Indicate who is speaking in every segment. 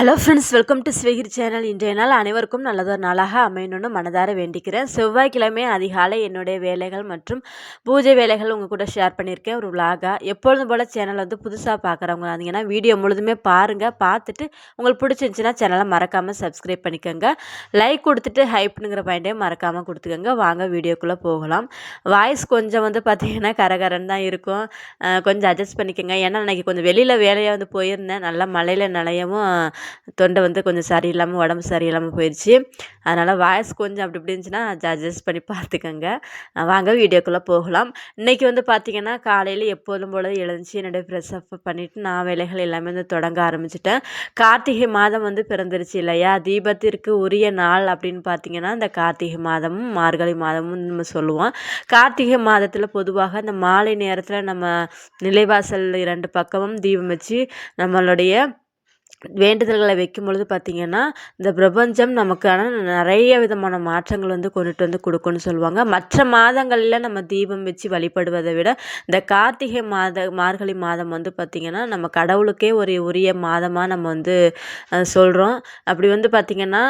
Speaker 1: Hello friends welcome to ஸ்வீகிர் channel இன்றைய நாள் அனைவருக்கும் நல்லதொரு நாளாக அமையணும்னு மனதார வேண்டிக்கிறேன். செவ்வாய்க்கிழமை அதிகாலை என்னுடைய வேலைகள் மற்றும் பூஜை வேலைகள் உங்கள் கூட ஷேர் பண்ணியிருக்கேன். ஒரு விலாகாக எப்பொழுதும் போல் சேனல் வந்து புதுசாக பார்க்குறவங்க இருந்தீங்கன்னா வீடியோ முழுதுமே பாருங்கள் பார்த்துட்டு உங்களுக்கு பிடிச்சிருந்துச்சின்னா சேனலை மறக்காமல் சப்ஸ்கிரைப் பண்ணிக்கோங்க. லைக் கொடுத்துட்டு ஹைப்னுங்கிற பாயிண்டே மறக்காமல் கொடுத்துக்கோங்க. வாங்க வீடியோக்குள்ளே போகலாம். வாய்ஸ் கொஞ்சம் வந்து பார்த்திங்கன்னா கரகரன் தான் இருக்கும். கொஞ்சம் அட்ஜஸ்ட் பண்ணிக்கோங்க. ஏன்னா அன்றைக்கி கொஞ்சம் வெளியில் வேலையாக வந்து போயிருந்தேன். நல்லா மழையில் நிலையவும் தொண்டை வந்து கொஞ்சம் சரியில்லாமல் உடம்பு சரியில்லாமல் போயிடுச்சு அதனால் வாய்ஸ் கொஞ்சம் அப்படி இப்படி இருந்துச்சுன்னா அட்ஜஸ்ட் பண்ணி பார்த்துக்கோங்க. வாங்க வீடியோக்குள்ளே போகலாம். இன்றைக்கி வந்து பார்த்திங்கன்னா காலையில் எப்போதும் போல எழுந்துச்சு என்னுடைய ஃப்ரெஷ் அப் பண்ணிவிட்டு நான் வேலைகள் எல்லாமே வந்து தொடங்க ஆரம்பிச்சிட்டேன். கார்த்திகை மாதம் வந்து பிறந்துருச்சு இல்லையா? தீபத்திற்கு உரிய நாள் அப்படின்னு பார்த்தீங்கன்னா இந்த கார்த்திகை மாதமும் மார்கழி மாதமும் நம்ம சொல்லுவோம். கார்த்திகை மாதத்தில் பொதுவாக இந்த மாலை நேரத்தில் நம்ம நிலைவாசல் இரண்டு பக்கமும் தீபம் வச்சு நம்மளுடைய வேண்டுதல்களை வைக்கும் பொழுது பார்த்திங்கன்னா இந்த பிரபஞ்சம் நமக்கான நிறைய விதமான மாற்றங்கள் வந்து கொண்டுட்டு வந்து கொடுக்குன்னு சொல்லுவாங்க. மற்ற மாதங்களில் நம்ம தீபம் வச்சு வழிபடுவதை விட இந்த கார்த்திகை மாத மார்கழி மாதம் வந்து பார்த்திங்கன்னா நம்ம கடவுளுக்கே ஒரு உரிய மாதமாக நம்ம வந்து சொல்கிறோம் அப்படி வந்து பார்த்திங்கன்னா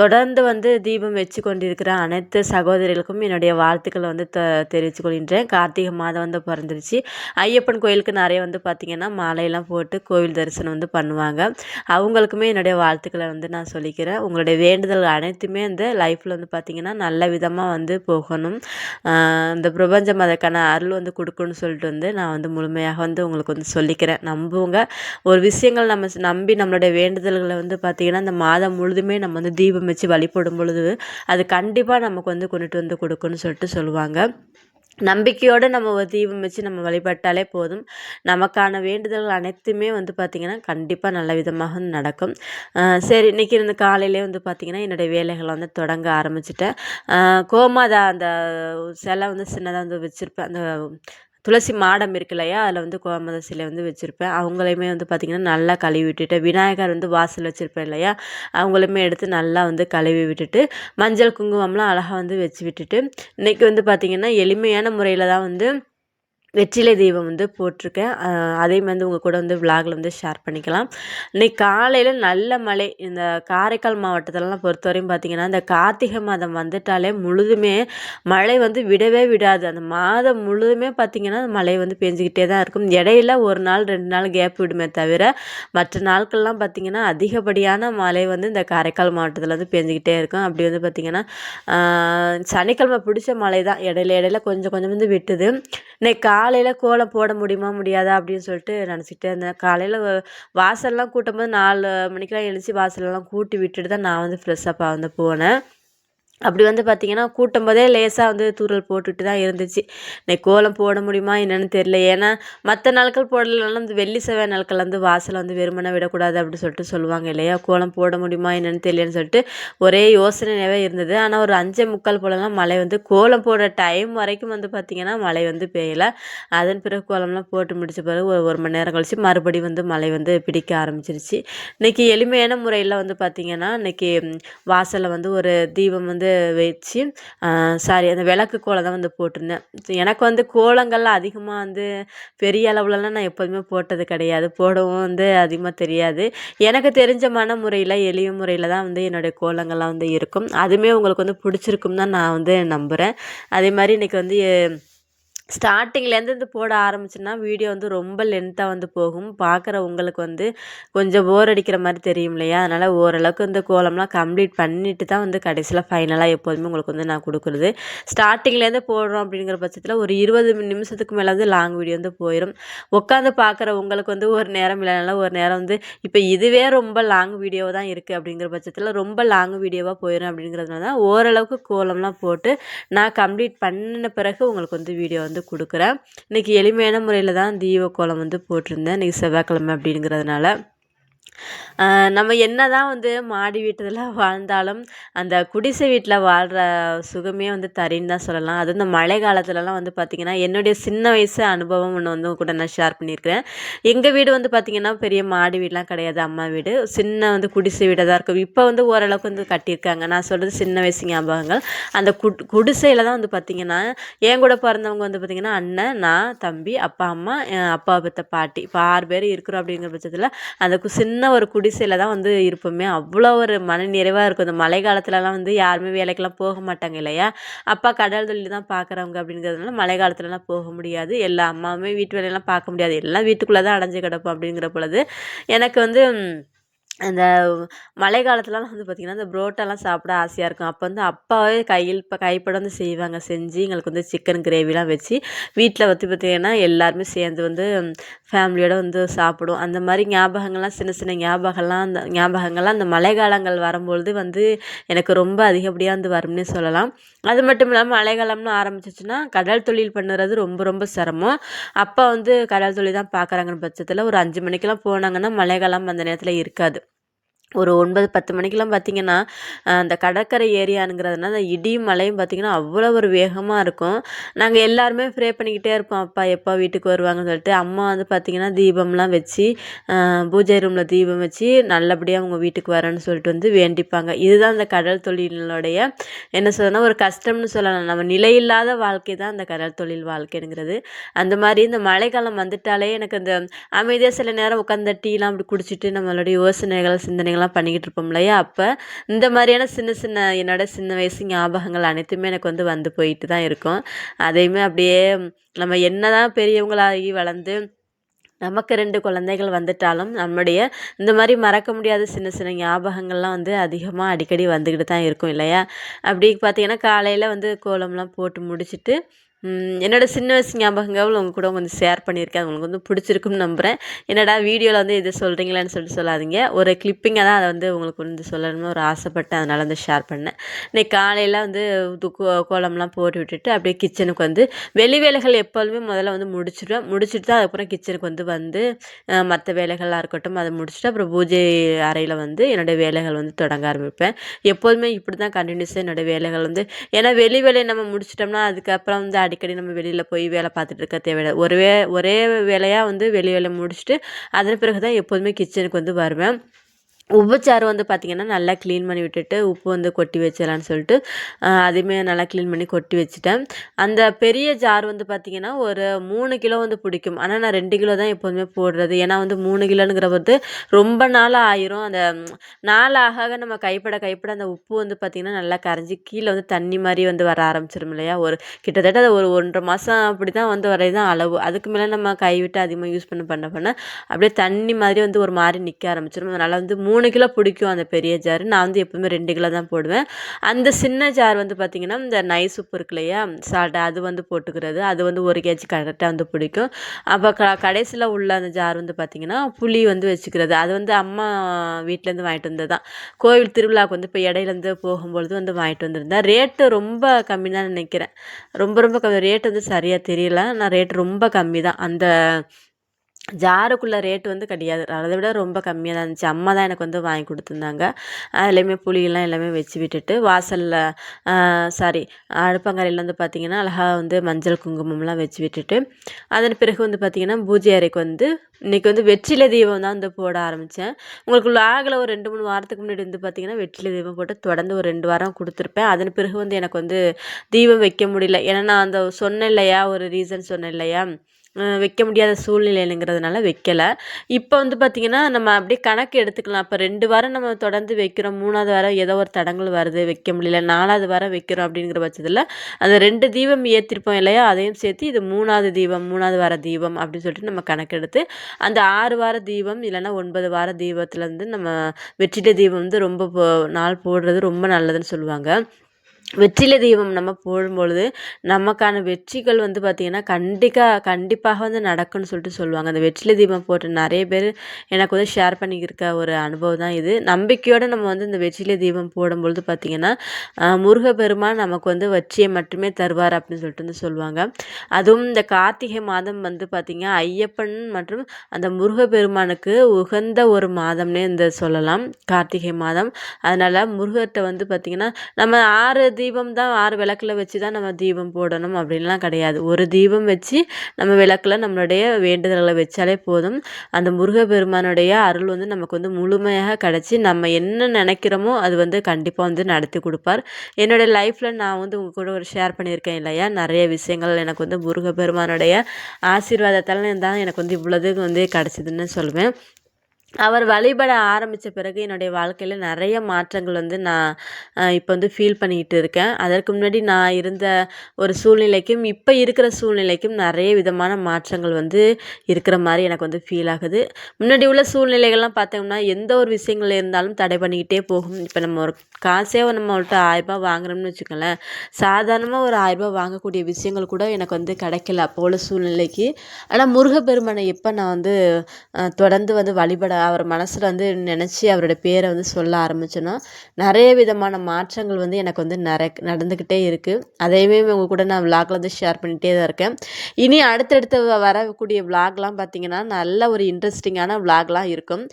Speaker 1: தொடர்ந்து வந்து தீபம் வச்சு கொண்டிருக்கிற அனைத்து சகோதரிகளுக்கும் என்னுடைய வாழ்த்துக்களை வந்து த தெரிவித்து கொள்கின்றேன். கார்த்திகை மாதம் வந்து பிறந்துருச்சு. ஐயப்பன் கோயிலுக்கு நிறைய வந்து பார்த்திங்கன்னா மாலையெல்லாம் போட்டு கோவில் தரிசனம் வந்து பண்ணுவாங்க. அவங்களுக்குமே என்னுடைய வாழ்த்துக்களை வந்து நான் சொல்லிக்கிறேன். உங்களுடைய வேண்டுதல் அனைத்துமே வந்து லைஃப்பில் வந்து பார்த்திங்கன்னா நல்ல விதமாக வந்து போகணும். இந்த பிரபஞ்சம் அதற்கான அருள் வந்து கொடுக்கணும்னு சொல்லிட்டு வந்து நான் வந்து முழுமையாக வந்து உங்களுக்கு வந்து சொல்லிக்கிறேன். நம்புவங்க ஒரு விஷயங்கள் நம்ம நம்பி நம்மளுடைய வேண்டுதல்களை வந்து பார்த்திங்கன்னா இந்த மாதம் முழுதுமே நம்ம வந்து தீபம் வச்சு வழிபடும் பொழுது அது கண்டிப்பாக நமக்கு வந்து கொண்டுட்டு வந்து கொடுக்குன்னு சொல்லிட்டு சொல்லுவாங்க. நம்பிக்கையோடு நம்ம ஒரு தீபம் வச்சு நம்ம வழிபட்டாலே போதும். நமக்கான வேண்டுதல்கள் அனைத்துமே வந்து பார்த்திங்கன்னா கண்டிப்பாக நல்ல விதமாக வந்து நடக்கும் சரி இன்றைக்கி இருந்த காலையிலே வந்து பார்த்திங்கன்னா என்னுடைய வேலைகளை வந்து தொடங்க ஆரம்பிச்சிட்டேன். கோமாதா அந்த சிலை வந்து சின்னதாக வந்து வச்சுருப்பேன். அந்த துளசி மாடம் இருக்கு இல்லையா? அதில் வந்து கோமத சிலை வந்து வச்சுருப்பேன். அவங்களையுமே வந்து பார்த்திங்கன்னா நல்லா கழுவி விட்டுட்டு விநாயகர் வந்து வாசல் வச்சுருப்பேன் இல்லையா? அவங்களுமே எடுத்து நல்லா வந்து கழுவி விட்டுட்டு மஞ்சள் குங்குமம்லாம் அழகாக வந்து வச்சு விட்டுட்டு இன்றைக்கி வந்து பார்த்திங்கன்னா எளிமையான முறையில் தான் வந்து வெற்றிலை தீபம் வந்து போட்டிருக்கேன். அதே அதையும் வந்து உங்கள் கூட வந்து விலாகில் வந்து ஷேர் பண்ணிக்கலாம். இன்னைக்கு காலையில் நல்ல மழை. இந்த காரைக்கால் மாவட்டத்திலலாம் பொறுத்தவரையும் பார்த்திங்கன்னா இந்த கார்த்திகை மாதம் வந்துட்டாலே முழுதுமே மழை வந்து விடவே விடாது. அந்த மாதம் முழுதுமே பார்த்திங்கன்னா மழை வந்து பெஞ்சிக்கிட்டே தான் இருக்கும். இடையில ஒரு நாள் ரெண்டு நாள் கேப் விடுமே தவிர மற்ற நாட்கள்லாம் பார்த்திங்கன்னா அதிகப்படியான மழை வந்து இந்த காரைக்கால் மாவட்டத்தில் வந்து பெஞ்சிக்கிட்டே இருக்கும். அப்படி வந்து பார்த்திங்கன்னா சனிக்கிழமை பிடிச்ச மழை தான் இடையில இடையில கொஞ்சம் கொஞ்சம் வந்து விட்டுது. இன்னைக்கு காலையில் கோலம் போட முடியுமா முடியாதா அப்படின்னு சொல்லிட்டு நினச்சிக்கிட்டே இருந்தேன். காலையில் வாசல்லாம் கூட்டும் போது நாலு மணிக்கெலாம் எழுந்துச்சி வாசலெல்லாம் கூட்டி விட்டுட்டு தான் நான் வந்து ஃப்ரெஷ்ஷப்பாக வந்து போனேன். அப்படி வந்து பார்த்திங்கன்னா கூட்டம் போதே லேசாக வந்து தூறல் போட்டுட்டு தான் இருந்துச்சு. இன்னைக்கு கோலம் போட முடியுமா என்னென்னு தெரியல. ஏன்னா மற்ற நாட்கள் போடலைனாலும் இந்த வெள்ளி செவ்வாய் நாட்கள் வந்து வாசலை வந்து வெறுமனே விடக்கூடாது அப்படின்னு சொல்லிட்டு சொல்லுவாங்க இல்லையா? கோலம் போட முடியுமா என்னென்னு தெரியலன்னு சொல்லிட்டு ஒரே யோசனையாகவே இருந்தது. ஆனால் ஒரு அஞ்சே முக்கால் போலலாம் மழை வந்து கோலம் போடுற டைம் வரைக்கும் வந்து பார்த்திங்கன்னா மழை வந்து பெய்யலை. அதன் பிறகு கோலம்லாம் போட்டு முடிச்ச பிறகு ஒரு ஒரு மணி நேரம் கழிச்சு மறுபடியும் வந்து மழை வந்து பிடிக்க ஆரம்பிச்சிருச்சு. இன்னைக்கு எளிமையான முறையில் வந்து பார்த்திங்கன்னா இன்னைக்கு வாசலில் வந்து ஒரு தீபம் வந்து வச்சு சாரி அந்த விளக்கு கோலம் தான் வந்து போட்டிருந்தேன். எனக்கு வந்து கோலங்கள்லாம் அதிகமாக வந்து பெரிய அளவுலலாம் நான் எப்போதுமே போட்டது கிடையாது. போடவும் வந்து அதிகமாக தெரியாது. எனக்கு தெரிஞ்ச மன முறையில் எளிய முறையில் தான் வந்து என்னுடைய கோலங்கள்லாம் வந்து இருக்கும். அதுவுமே உங்களுக்கு வந்து பிடிச்சிருக்கும் தான் நான் வந்து நம்புகிறேன் அதே மாதிரி இன்றைக்கி வந்து ஸ்டார்டிங்லேருந்து இது போட ஆரம்பிச்சேன்னா வீடியோ வந்து ரொம்ப லென்த்தாக வந்து போகும். பார்க்குற உங்களுக்கு வந்து கொஞ்சம் போர் அடிக்கிற மாதிரி தெரியும் இல்லையா? அதனால் ஓரளவுக்கு இந்த கோலம்லாம் கம்ப்ளீட் பண்ணிட்டு தான் வந்து கடைசியில் ஃபைனலாக எப்போதுமே உங்களுக்கு வந்து நான் கொடுக்குறது. ஸ்டார்டிங்லேருந்து போடுறோம் அப்படிங்கிற பட்சத்தில் ஒரு இருபது நிமிஷத்துக்கு மேலே வந்து லாங் வீடியோ வந்து போயிடும் உட்காந்து பார்க்குற உங்களுக்கு வந்து ஒரு நேரம் இல்லைனால ஒரு நேரம் வந்து இப்போ இதுவே ரொம்ப லாங் வீடியோ தான் இருக்குது அப்படிங்கிற பட்சத்தில் ரொம்ப லாங் வீடியோவாக போயிடும் அப்படிங்கிறதுனால தான் ஓரளவுக்கு கோலம்லாம் போட்டு நான் கம்ப்ளீட் பண்ணின பிறகு உங்களுக்கு வந்து வீடியோ வந்து கொடுக்குறேன். இன்றைக்கி எளிமையான முறையில் தான் தீப கோலம் வந்து போட்டிருந்தேன். இன்றைக்கி செவ்வாய்க்கிழமை அப்படிங்கிறதுனால. நம்ம என்ன தான் வந்து மாடி வீட்டில் வாழ்ந்தாலும் அந்த குடிசை வீட்டில் வாழ்கிற சுகமே வந்து தரின்னு தான் சொல்லலாம். அதுவும் இந்த மழை காலத்துலலாம் வந்து பார்த்திங்கன்னா என்னுடைய சின்ன வயசு அனுபவம் ஒன்று வந்து கூட நான் ஷேர் பண்ணியிருக்கிறேன். எங்கள் வீடு வந்து பார்த்திங்கன்னா பெரிய மாடி வீடெலாம் கிடையாது அம்மா வீடு. சின்ன வந்து குடிசை வீடாக தான் இருக்கும். இப்போ வந்து ஓரளவுக்கு வந்து கட்டியிருக்காங்க. நான் சொல்கிறது சின்ன வயசு ஞாபகங்கள். அந்த குட் குடிசையில் தான் வந்து பார்த்திங்கன்னா என் கூட பிறந்தவங்க வந்து பார்த்திங்கன்னா அண்ணன் நான் தம்பி அப்பா அம்மா என் அப்பா பத்த பாட்டி. இப்போ ஆறு பேர் இருக்கிறோம் அப்படிங்கிற பட்சத்தில் அந்த சின்ன சின்ன ஒரு குடிசையில் தான் வந்து இருப்போமே. அவ்வளோ ஒரு மன நிறைவாக இருக்கும். இந்த மழை காலத்துலலாம் வந்து யாருமே வேலைக்கெல்லாம் போக மாட்டாங்க இல்லையா? அப்பா கடல் தொழில் தான் பார்க்குறவங்க அப்படிங்கிறதுனால மழை காலத்துலலாம் போக முடியாது. எல்லா அம்மாவுமே வீட்டு வேலையெல்லாம் பார்க்க முடியாது. எல்லாம் வீட்டுக்குள்ளே தான் அடைஞ்சு கிடப்போம் அப்படிங்கிற பொழுது எனக்கு வந்து அந்த மழை காலத்துலலாம் வந்து பார்த்திங்கன்னா இந்த புரோட்டாலாம் சாப்பிட ஆசையாக இருக்கும். அப்போ வந்து அப்பாவே கையில் இப்போ கைப்பட வந்து செய்வாங்க. செஞ்சு எங்களுக்கு வந்து சிக்கன் கிரேவிலாம் வச்சு வீட்டில் வந்து பார்த்திங்கன்னா எல்லாருமே சேர்ந்து வந்து ஃபேமிலியோடு வந்து சாப்பிடுவோம். அந்த மாதிரி ஞாபகங்கள்லாம் சின்ன சின்ன ஞாபகம்லாம் அந்த ஞாபகங்கள்லாம் அந்த மழை காலங்கள் வரும்பொழுது வந்து எனக்கு ரொம்ப அதிகப்படியாக வந்து வரும்னே சொல்லலாம். அது மட்டும் இல்லாமல் மழை காலம்னு ஆரம்பிச்சிச்சுன்னா கடல் தொழில் பண்ணுறது ரொம்ப ரொம்ப சிரமம். அப்பா வந்து கடல் தொழில் தான் பார்க்குறாங்கன்னு பட்சத்தில் ஒரு அஞ்சு மணிக்கெல்லாம் போனாங்கன்னா மழை காலம் அந்த நேரத்தில் இருக்காது. ஒரு ஒன்பது பத்து மணிக்கெல்லாம் பார்த்திங்கன்னா அந்த கடற்கரை ஏரியானுங்கிறதுனால அந்த இடியும் மழையும் பார்த்திங்கன்னா அவ்வளோ ஒரு வேகமாக இருக்கும். நாங்கள் எல்லாருமே ப்ரே பண்ணிக்கிட்டே இருப்போம். அப்பா எப்போ வீட்டுக்கு வருவாங்கன்னு சொல்லிட்டு. அம்மா வந்து பார்த்திங்கன்னா தீபம்லாம் வச்சு பூஜை ரூமில் தீபம் வச்சு நல்லபடியாக அவங்க வீட்டுக்கு வரேன்னு சொல்லிட்டு வந்து வேண்டிப்பாங்க. இதுதான் அந்த கடல் தொழிலினுடைய என்ன சொல்லணும்னா ஒரு கஷ்டம்னு சொல்லலாம். நம்ம நிலையில்லாத வாழ்க்கை தான் அந்த கடல் தொழில் வாழ்க்கைங்கிறது. அந்த மாதிரி இந்த மழைக்காலம் வந்துட்டாலே எனக்கு அந்த அமைதியாக சில நேரம் உட்காந்து டீலாம் அப்படி குடிச்சிட்டு நம்மளுடைய யோசனைகள் சிந்தனைகள் விஷயங்கள்லாம் பண்ணிக்கிட்டு இருப்போம் இல்லையா? அப்போ இந்த மாதிரியான சின்ன சின்ன என்னோடய சின்ன வயசு ஞாபகங்கள் அனைத்துமே எனக்கு வந்து வந்து போயிட்டு தான் இருக்கும். அதையுமே அப்படியே நம்ம என்ன தான் பெரியவங்களாகி வளர்ந்து நமக்கு ரெண்டு குழந்தைகள் வந்துட்டாலும் நம்முடைய இந்த மாதிரி மறக்க முடியாத சின்ன சின்ன ஞாபகங்கள்லாம் வந்து அதிகமாக அடிக்கடி வந்துக்கிட்டு தான் இருக்கும் இல்லையா? அப்படி பார்த்தீங்கன்னா காலையில் வந்து கோலம்லாம் போட்டு முடிச்சுட்டு என்னோடய சின்ன வயசு ஞாபகங்கள் உங்கள் கூட கொஞ்சம் ஷேர் பண்ணியிருக்கேன். அது உங்களுக்கு வந்து பிடிச்சிருக்குன்னு நம்புகிறேன் என்னடா வீடியோவில் வந்து இது சொல்கிறீங்களான்னு சொல்லிட்டு சொல்லாதீங்க. ஒரு கிளிப்பிங்காக தான் அதை வந்து உங்களுக்கு வந்து சொல்லணும்னு ஒரு ஆசைப்பட்டேன் அதனால் வந்து ஷேர் பண்ணேன். இன்னைக்கு காலையில் வந்து கோலம்லாம் போட்டு விட்டுட்டு அப்படியே கிச்சனுக்கு வந்து வெளி வேலைகள் எப்போதுமே முதல்ல வந்து முடிச்சிடுவேன். முடிச்சுட்டு தான் அதுக்கப்புறம் கிச்சனுக்கு வந்து வந்து மற்ற வேலைகளாக இருக்கட்டும் அதை முடிச்சுட்டு அப்புறம் பூஜை அறையில் வந்து என்னோடய வேலைகள் வந்து தொடங்க ஆரம்பிப்பேன். எப்போதுமே இப்படி தான் கண்டினியூஸாக என்னோடய வேலைகள் வந்து ஏன்னா வெளி வேலையை நம்ம முடிச்சிட்டோம்னா அதுக்கப்புறம் வந்து அடிக்கடி நம்ம வெளியில் போய் வேலை பார்த்துட்டு இருக்க தேவையில்லை. ஒரே ஒரே வேலையாக வந்து வெளி வேலை முடிச்சுட்டு அதன் பிறகு தான் எப்போதுமே கிச்சனுக்கு வந்து வருவேன். உப்புச்சாறு வந்து பார்த்திங்கன்னா நல்லா க்ளீன் பண்ணி விட்டுட்டு உப்பு வந்து கொட்டி வச்சிடலான்னு சொல்லிட்டு அதையுமே நல்லா க்ளீன் பண்ணி கொட்டி வச்சுட்டேன். அந்த பெரிய ஜார் வந்து பார்த்திங்கன்னா ஒரு மூணு கிலோ வந்து பிடிக்கும். ஆனால் நான் ரெண்டு கிலோ தான் எப்போதுமே போடுறது. ஏன்னா வந்து மூணு கிலோங்கிற வந்து ரொம்ப நாள் ஆயிரும். அந்த நாள் ஆக நம்ம கைப்பட கைப்பட அந்த உப்பு வந்து பார்த்திங்கன்னா நல்லா கரைஞ்சி கீழே வந்து தண்ணி மாதிரி வந்து வர ஆரம்பிச்சிடும் இல்லையா? ஒரு கிட்டத்தட்ட அது ஒரு ஒன்றரை மாதம் அப்படி தான் வந்து வரது தான் அளவு. அதுக்கு மேலே நம்ம கைவிட்டு அதிகமாக யூஸ் பண்ண பண்ண பண்ண அப்படியே தண்ணி மாதிரி வந்து ஒரு மாதிரி நிற்க ஆரம்பிச்சிடும் அதனால் வந்து மூணு மூணு கிலோ பிடிக்கும் அந்த பெரிய ஜார் நான் வந்து எப்போவுமே ரெண்டு கிலோ தான் போடுவேன். அந்த சின்ன ஜார் வந்து பார்த்திங்கன்னா இந்த நைஸ் உப்பு இருக்கு இல்லையா சால்ட்டு அது வந்து போட்டுக்கிறது. அது வந்து ஒரு கேஜி கரெக்டாக வந்து பிடிக்கும். அப்போ க கடைசியில் உள்ள அந்த ஜார் வந்து பார்த்திங்கன்னா புளி வந்து வச்சுக்கிறது. அது வந்து அம்மா வீட்டிலேருந்து வாங்கிட்டு வந்தது தான் கோவில் திருவிழாவுக்கு வந்து இப்போ இடையிலேருந்து போகும்பொழுது வந்து வாங்கிட்டு வந்திருந்தேன். ரேட்டு ரொம்ப கம்மி தான் நினைக்கிறேன். ரொம்ப ரொம்ப கம்மி. ரேட் வந்து சரியாக தெரியல. ஆனால் ரேட் ரொம்ப கம்மி தான் அந்த ஜாருக்குள்ள ரேட்டு வந்து கிடையாது. அதை விட ரொம்ப கம்மியாக தான் இருந்துச்சு. அம்மா தான் எனக்கு வந்து வாங்கி கொடுத்துருந்தாங்க. அதுலேயுமே புளியெல்லாம் எல்லாமே வச்சு விட்டுட்டு வாசலில் சாரி அடுப்பங்கரையில் வந்து பார்த்திங்கன்னா அழகாக வந்து மஞ்சள் குங்குமம்லாம் வச்சு விட்டுட்டு அதன் பிறகு வந்து பார்த்திங்கன்னா பூஜை அறைக்கு வந்து இன்றைக்கி வந்து வெற்றிலை தீபம் தான் வந்து போட ஆரம்பித்தேன் உங்களுக்கு லாகில் ஒரு ரெண்டு மூணு வாரத்துக்கு முன்னாடி வந்து பார்த்திங்கன்னா வெற்றிலை தீபம் போட்டு தொடர்ந்து ஒரு ரெண்டு வாரம் கொடுத்துருப்பேன். அதன் பிறகு வந்து எனக்கு வந்து தீபம் வைக்க முடியல. ஏன்னா நான் அந்த சொன்னேன் இல்லையா ஒரு ரீசன் சொன்னேன் இல்லையா வைக்க முடியாத சூழ்நிலைங்கிறதுனால வைக்கலை. இப்போ வந்து பார்த்திங்கன்னா நம்ம அப்படியே கணக்கு எடுத்துக்கலாம். இப்போ ரெண்டு வாரம் நம்ம தொடர்ந்து வைக்கிறோம். மூணாவது வாரம் ஏதோ ஒரு தடங்கள் வருது வைக்க முடியல. நாலாவது வாரம் வைக்கிறோம் அப்படிங்கிற பட்சத்தில் அந்த ரெண்டு தீபம் ஏற்றிருப்போம் இல்லையா? அதையும் சேர்த்து இது மூணாவது தீபம் மூணாவது வார தீபம் அப்படின்னு சொல்லிட்டு நம்ம கணக்கெடுத்து அந்த ஆறு வார தீபம் இல்லைன்னா ஒன்பது வார தீபத்துலேருந்து நம்ம வெற்றிட தீபம் வந்து ரொம்ப நாள் போடுறது ரொம்ப நல்லதுன்னு சொல்லுவாங்க. வெற்றிலை தீபம் நம்ம போடும்பொழுது நமக்கான வெற்றிகள் வந்து பார்த்திங்கன்னா கண்டிப்பாக கண்டிப்பாக வந்து நடக்கும்னு சொல்லிட்டு சொல்லுவாங்க. அந்த வெற்றிலை தீபம் போட்டு நிறைய பேர் எனக்கு வந்து ஷேர் பண்ணியிருக்க ஒரு அனுபவம் தான் இது. நம்பிக்கையோடு நம்ம வந்து இந்த வெற்றிலை தீபம் போடும்பொழுது பார்த்திங்கன்னா முருகப்பெருமான் நமக்கு வந்து வெற்றியை மட்டுமே தருவார் அப்படின்னு சொல்லிட்டு வந்து சொல்லுவாங்க. அதுவும் இந்த கார்த்திகை மாதம் வந்து பார்த்திங்கன்னா ஐயப்பன் மற்றும் அந்த முருகப்பெருமானுக்கு உகந்த ஒரு மாதம்னே இந்த சொல்லலாம். கார்த்திகை மாதம். அதனால் முருகர்கிட்ட வந்து பார்த்திங்கன்னா நம்ம ஆறு தீபம் தான் ஆறு விளக்கில் வச்சு தான் நம்ம தீபம் போடணும் அப்படின்லாம் கிடையாது. ஒரு தீபம் வச்சு நம்ம விளக்கில் நம்மளுடைய வேண்டுதல்களை வச்சாலே போதும். அந்த முருகப்பெருமானுடைய அருள் வந்து நமக்கு வந்து முழுமையாக கிடச்சி நம்ம என்ன நினைக்கிறோமோ அது வந்து கண்டிப்பாக வந்து நடத்தி கொடுப்பார். என்னுடைய லைஃப்பில் நான் வந்து உங்கள் கூட ஒரு ஷேர் பண்ணியிருக்கேன் இல்லையா? நிறைய விஷயங்கள் எனக்கு வந்து முருகப்பெருமானுடைய ஆசீர்வாதத்தால் தான் எனக்கு வந்து இவ்வளோது வந்து கிடச்சிதுன்னு சொல்லுவேன். அவர் வழிபட ஆரம்பித்த பிறகு என்னுடைய வாழ்க்கையில் நிறைய மாற்றங்கள் வந்து நான் இப்போ வந்து ஃபீல் பண்ணிக்கிட்டு இருக்கேன். அதற்கு முன்னாடி நான் இருந்த ஒரு சூழ்நிலைக்கும் இப்போ இருக்கிற சூழ்நிலைக்கும் நிறைய விதமான மாற்றங்கள் வந்து இருக்கிற மாதிரி எனக்கு வந்து ஃபீல் ஆகுது. முன்னாடி உள்ள சூழ்நிலைகள்லாம் பார்த்தோம்னா எந்த ஒரு விஷயங்கள் இருந்தாலும் தடை பண்ணிக்கிட்டே போகும். இப்போ நம்ம ஒரு காசே நம்மள்கிட்ட ஆயிரரூபா வாங்குறோம்னு வச்சுக்கோங்களேன். சாதாரணமாக ஒரு ஆயிரரூபா வாங்கக்கூடிய விஷயங்கள் கூட எனக்கு வந்து கிடைக்கல அப்போ உள்ள சூழ்நிலைக்கு. ஆனால் முருகப்பெருமனை எப்போ நான் வந்து தொடர்ந்து வந்து வழிபட அவர் மனசில் வந்து நினச்சி அவரோட பேரை வந்து சொல்ல ஆரம்பிச்சேன்னா நிறைய விதமான மாற்றங்கள் வந்து எனக்கு வந்து நிற நடந்துக்கிட்டே இருக்குது அதையுமே உங்கள் கூட நான் விளாகில் வந்து ஷேர் பண்ணிகிட்டே தான் இருக்கேன். இனி அடுத்தடுத்து வரக்கூடிய விளாக்லாம் பார்த்திங்கன்னா நல்ல ஒரு இன்ட்ரெஸ்டிங்கான விளாக்லாம் இருக்கும்.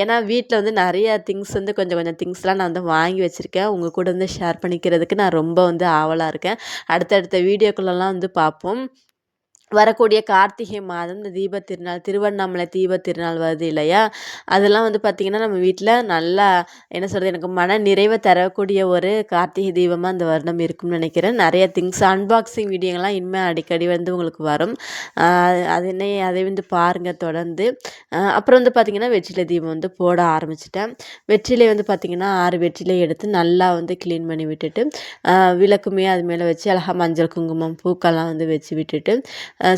Speaker 1: ஏன்னா வீட்டில் வந்து நிறைய திங்ஸ் வந்து கொஞ்சம் கொஞ்சம் திங்ஸ்லாம் நான் வந்து வாங்கி வச்சுருக்கேன். உங்கள் கூட வந்து ஷேர் பண்ணிக்கிறதுக்கு நான் ரொம்ப வந்து ஆவலாக இருக்கேன். அடுத்தடுத்த வீடியோக்குள்ளெல்லாம் வந்து பார்ப்போம் வரக்கூடிய கார்த்திகை மாதம் இந்த தீப திருநாள் திருவண்ணாமலை தீப திருநாள் வருது இல்லையா? அதெல்லாம் வந்து பார்த்திங்கன்னா நம்ம வீட்டில் நல்லா என்ன சொல்கிறது எனக்கு மன நிறைவை தரக்கூடிய ஒரு கார்த்திகை தீபமாக அந்த வருடம் இருக்கும்னு நினைக்கிறேன். நிறைய திங்ஸ் அன்பாக்சிங் வீடியோங்கள்லாம் இனிமேல் அடிக்கடி வந்து உங்களுக்கு வரும். அது என்ன அதை வந்து பாருங்கள் தொடர்ந்து. அப்புறம் வந்து பார்த்திங்கன்னா வெற்றிலை தீபம் வந்து போட ஆரம்பிச்சிட்டேன். வெற்றிலை வந்து பார்த்திங்கன்னா ஆறு வெற்றிலை எடுத்து நல்லா வந்து க்ளீன் பண்ணி விட்டுட்டு விளக்குமே அது மேலே வச்சு அழகாக மஞ்சள் குங்குமம் பூக்கள்லாம் வந்து வச்சு விட்டுட்டு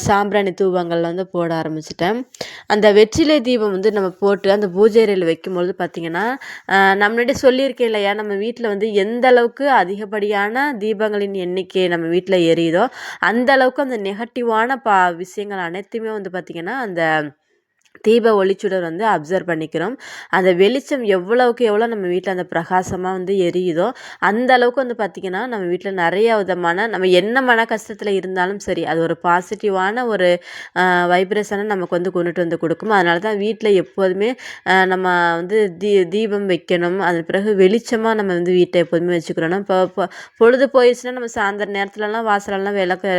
Speaker 1: சாம்பிராணி தூபங்கள் வந்து போட ஆரம்பிச்சிட்டேன். அந்த வெற்றிலை தீபம் வந்து நம்ம போட்டு அந்த பூஜை அறையில் வைக்கும்பொழுது பார்த்திங்கன்னா நான் முன்னாடி சொல்லியிருக்கேன் இல்லையா நம்ம வீட்டில் வந்து எந்த அளவுக்கு அதிகப்படியான தீபங்களின் எண்ணிக்கை நம்ம வீட்டில் எரியுதோ அந்த அளவுக்கு அந்த நெகட்டிவான பா விஷயங்கள் அனைத்துமே வந்து பார்த்திங்கன்னா அந்த தீப ஒளிச்சுடர் வந்து அப்சர்வ் பண்ணிக்கிறோம். அந்த வெளிச்சம் எவ்வளவுக்கு எவ்வளோ நம்ம வீட்டில் அந்த பிரகாசமாக வந்து எரியுதோ அந்த அளவுக்கு வந்து பார்த்திங்கன்னா நம்ம வீட்டில் நிறைய விதமான நம்ம என்ன மன கஷ்டத்தில் இருந்தாலும் சரி அது ஒரு பாசிட்டிவான ஒரு வைப்ரேஷனை நமக்கு வந்து கொண்டுட்டு வந்து கொடுக்கும். அதனால தான் வீட்டில் எப்போதுமே நம்ம வந்து தீ தீபம் வைக்கணும். அதன் பிறகு வெளிச்சமாக நம்ம வந்து வீட்டை எப்போதுமே வச்சுக்கிறோம் இப்போ பொழுது போயிடுச்சுன்னா நம்ம சாயந்தரம் நேரத்துலலாம் வாசலெல்லாம் விளக்கு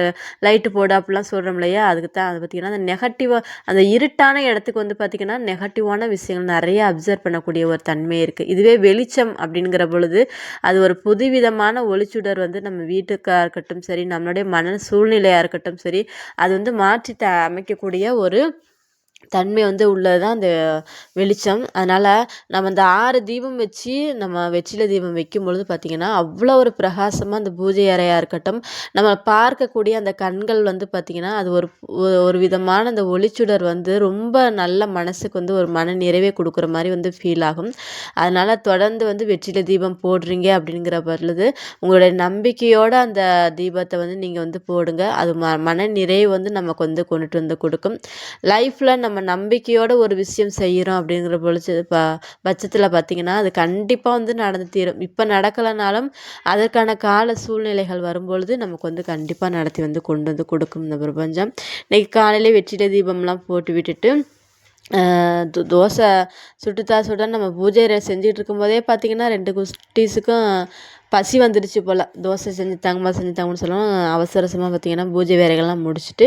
Speaker 1: லைட்டு போடு அப்படிலாம் சொல்கிறோம் இல்லையா? அதுக்கு தான் அதை பார்த்திங்கன்னா அந்த நெகட்டிவாக அந்த இருட்டான இடத்துல இடத்துக்கு வந்து பார்த்திங்கன்னா நெகட்டிவான விஷயங்கள் நிறைய அப்சர்வ் பண்ணக்கூடிய ஒரு தன்மை இருக்குது இதுவே வெளிச்சம் அப்படிங்கிற பொழுது அது ஒரு புதுவிதமான ஒளிச்சுடர் வந்து நம்ம வீட்டுக்காக இருக்கட்டும் சரி நம்மளுடைய மன சூழ்நிலையாக இருக்கட்டும் சரி அது வந்து மாற்றி த அமைக்கக்கூடிய ஒரு தன்மை வந்து உள்ளது தான் அந்த வெளிச்சம். அதனால் நம்ம அந்த ஆறு தீபம் வச்சு நம்ம வெற்றிலை தீபம் வைக்கும் பொழுது பார்த்திங்கன்னா அவ்வளோ ஒரு பிரகாசமாக அந்த பூஜை அறையாக இருக்கட்டும் நம்ம பார்க்கக்கூடிய அந்த கண்கள் வந்து பார்த்திங்கன்னா அது ஒரு ஒரு விதமான அந்த ஒளிச்சுடர் வந்து ரொம்ப நல்ல மனசுக்கு வந்து ஒரு மன நிறைவே கொடுக்குற மாதிரி வந்து ஃபீல் ஆகும். அதனால் தொடர்ந்து வந்து வெற்றிலை தீபம் போடுறீங்க அப்படிங்கிற பொழுது உங்களுடைய நம்பிக்கையோடு அந்த தீபத்தை வந்து நீங்கள் வந்து போடுங்க. அது ம மன நிறைவு வந்து நமக்கு வந்து கொண்டுட்டு வந்து கொடுக்கும். லைஃப்பில் நம்ம நம்பிக்கையோட ஒரு விஷயம் செய்கிறோம் அப்படிங்கிற பொழுது ப பட்சத்தில் பார்த்திங்கன்னா அது கண்டிப்பாக வந்து நடந்து தீரும். இப்போ நடக்கலைனாலும் அதற்கான கால சூழ்நிலைகள் வரும்பொழுது நமக்கு வந்து கண்டிப்பாக நடத்தி வந்து கொண்டு வந்து கொடுக்கும் இந்த பிரபஞ்சம். இன்றைக்கி காலையிலே வெற்றிட தீபம்லாம் போட்டு விட்டுட்டு தோசை சுட்டுத்தா சுட நம்ம பூஜை செஞ்சுட்டு இருக்கும்போதே பார்த்திங்கன்னா ரெண்டு குட்டீஸுக்கும் பசி வந்துடுச்சு போல். தோசை செஞ்சு தாங்கம்மா செஞ்சு தாங்கன்னு சொல்லுவோம் அவசர அவசரமாக பார்த்திங்கன்னா பூஜை வேலைகள்லாம் முடிச்சுட்டு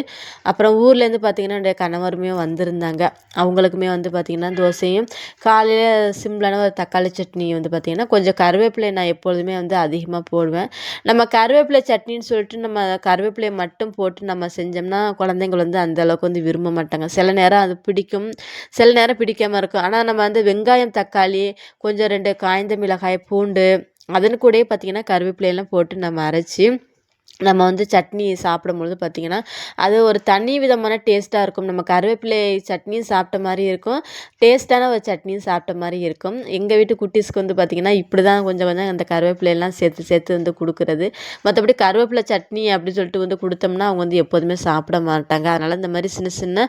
Speaker 1: அப்புறம் ஊர்லேருந்து பார்த்திங்கன்னா என்னுடைய கணவருமே வந்திருந்தாங்க. அவங்களுக்குமே வந்து பார்த்திங்கன்னா தோசையும் காலையில் சிம்பிளான ஒரு தக்காளி சட்னி வந்து பார்த்திங்கன்னா கொஞ்சம் கருவேப்பிலை நான் எப்பொழுதுமே வந்து அதிகமாக போடுவேன். நம்ம கருவேப்பிலை சட்னின்னு சொல்லிட்டு நம்ம கருவேப்பிலையை மட்டும் போட்டு நம்ம செஞ்சோம்னா குழந்தைங்கள் வந்து அந்தளவுக்கு வந்து விரும்ப மாட்டாங்க. சில நேரம் அது பிடிக்கும் சில நேரம் பிடிக்காமல் இருக்கும். ஆனால் நம்ம வந்து வெங்காயம் தக்காளி கொஞ்சம் ரெண்டு காய்ந்த மிளகாய் பூண்டு அதன் கூடயே பார்த்திங்கன்னா கருவேப்பிலையெல்லாம் போட்டு நம்ம அரைச்சி நம்ம வந்து சட்னி சாப்பிடும்பொழுது பார்த்திங்கன்னா அது ஒரு தனி விதமான டேஸ்ட்டாக இருக்கும். நம்ம கருவேப்பிலை சட்னியும் சாப்பிட்ட மாதிரி இருக்கும். டேஸ்ட்டான ஒரு சட்னியும் சாப்பிட்ட மாதிரி இருக்கும். எங்கள் வீட்டு குட்டீஸ்க்கு வந்து பார்த்திங்கன்னா இப்படி தான் கொஞ்சம் கொஞ்சம் அந்த கருவேப்பிலையெல்லாம் சேர்த்து சேர்த்து வந்து கொடுக்குறது. மற்றபடி கருவேப்பிலை சட்னி அப்படின்னு சொல்லிட்டு வந்து கொடுத்தோம்னா அவங்க வந்து எப்போதுமே சாப்பிட மாட்டாங்க. அதனால் இந்த மாதிரி சின்ன சின்ன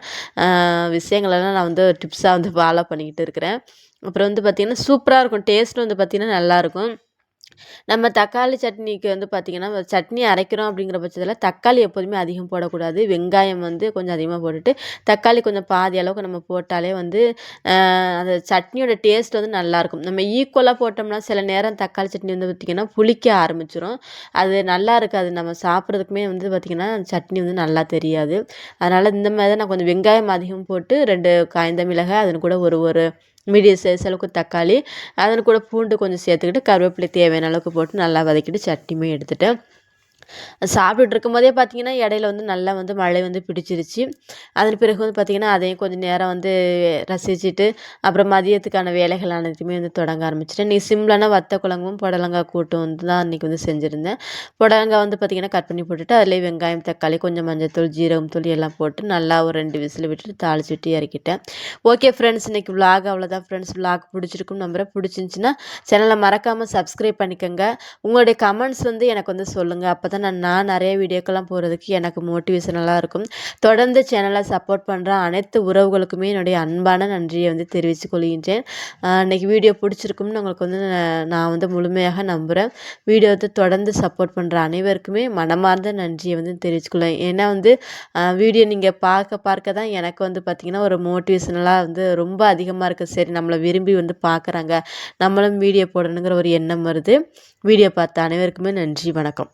Speaker 1: விஷயங்களெல்லாம் நான் வந்து டிப்ஸாக வந்து ஃபாலோ பண்ணிக்கிட்டு இருக்கிறேன். அப்புறம் வந்து பார்த்திங்கன்னா சூப்பராக இருக்கும். டேஸ்ட்டு வந்து பார்த்திங்கன்னா நல்லாயிருக்கும் நம்ம தக்காளி சட்னிக்கு வந்து பார்த்திங்கன்னா சட்னி அரைக்கிறோம் அப்படிங்கிற பட்சத்தில் தக்காளி எப்போதுமே அதிகம் போடக்கூடாது. வெங்காயம் வந்து கொஞ்சம் அதிகமாக போட்டுட்டு தக்காளி கொஞ்சம் பாதி அளவுக்கு நம்ம போட்டாலே வந்து அந்த சட்னியோட டேஸ்ட் வந்து நல்லாயிருக்கும். நம்ம ஈக்குவலாக போட்டோம்னா சில நேரம் தக்காளி சட்னி வந்து பார்த்திங்கன்னா புளிக்க ஆரம்பிச்சிடும் அது நல்லா இருக்காது. நம்ம சாப்பிட்றதுக்குமே வந்து பார்த்திங்கன்னா சட்னி வந்து நல்லா தெரியாது. அதனால் இந்த மாதிரி தான் நான் கொஞ்சம் வெங்காயம் அதிகம் போட்டு ரெண்டு காய்ந்த மிளகாய் அதன் கூட ஒரு ஒரு மீடியம் சைஸ் அளவுக்கு தக்காளி. அதன் கூட பூண்டு கொஞ்சம் சேர்த்துக்கிட்டு கருவேப்பிலை தேவையான அளவுக்கு போட்டு நல்லா வதக்கிட்டு சட்னியுமே எடுத்துகிட்டு சாப்பிட்டுட்டு இருக்கும்போதே பார்த்தீங்கன்னா இடையில வந்து நல்லா வந்து மழை வந்து பிடிச்சிருச்சு. அதன் பிறகு வந்து பார்த்திங்கன்னா அதையும் கொஞ்சம் நேரம் வந்து ரசிச்சுட்டு அப்புறம் மதியத்துக்கான வேலைகள் அனைத்துமே வந்து தொடங்க ஆரம்பிச்சிட்டேன். நீ சிம்லனா வத்த குழம்பும் புடலங்காய் கூட்டும் வந்து தான் அன்றைக்கி வந்து செஞ்சுருந்தேன். புடலங்காய் வந்து பார்த்திங்கன்னா கட் பண்ணி போட்டுட்டு அதிலே வெங்காயம் தக்காளி கொஞ்சம் மஞ்சள் ஜீரகம் தூள் எல்லாம் போட்டு நல்லா ஒரு ரெண்டு விசில் விட்டுட்டு தாளிச்சுட்டு இறக்கிட்டேன். ஓகே ஃப்ரெண்ட்ஸ் இன்றைக்கி விலாக் அவ்வளோதான் ஃப்ரெண்ட்ஸ் விலாக் பிடிச்சிருக்கும் நம்புகிறேன் பிடிச்சிருந்துச்சின்னா சேனலை மறக்காமல் சப்ஸ்கிரைப் பண்ணிக்கோங்க. உங்களுடைய கமெண்ட்ஸ் வந்து எனக்கு வந்து சொல்லுங்கள் அப்போ தான் நான் நான் நிறைய வீடியோக்கெல்லாம் போகிறதுக்கு எனக்கு மோட்டிவேஷனலாக இருக்கும். தொடர்ந்து சேனலை சப்போர்ட் பண்ணுற அனைத்து உறவுகளுக்குமே என்னுடைய அன்பான நன்றியை வந்து தெரிவித்து கொள்கின்றேன். இன்றைக்கி வீடியோ பிடிச்சிருக்கும்னு உங்களுக்கு வந்து நான் வந்து முழுமையாக நம்புகிறேன் வீடியோ வந்து தொடர்ந்து சப்போர்ட் பண்ணுற அனைவருக்குமே மனமார்ந்த நன்றியை வந்து தெரிவிச்சுக்கொள்ளேன் ஏன்னா வந்து வீடியோ நீங்கள் பார்க்க பார்க்க தான் எனக்கு வந்து பார்த்திங்கன்னா ஒரு மோட்டிவேஷனலாக வந்து ரொம்ப அதிகமாக இருக்குது சரி நம்மளை விரும்பி வந்து பார்க்குறாங்க நம்மளும் வீடியோ போடணுங்கிற ஒரு எண்ணம் வருது. வீடியோ பார்த்த அனைவருக்குமே நன்றி வணக்கம்.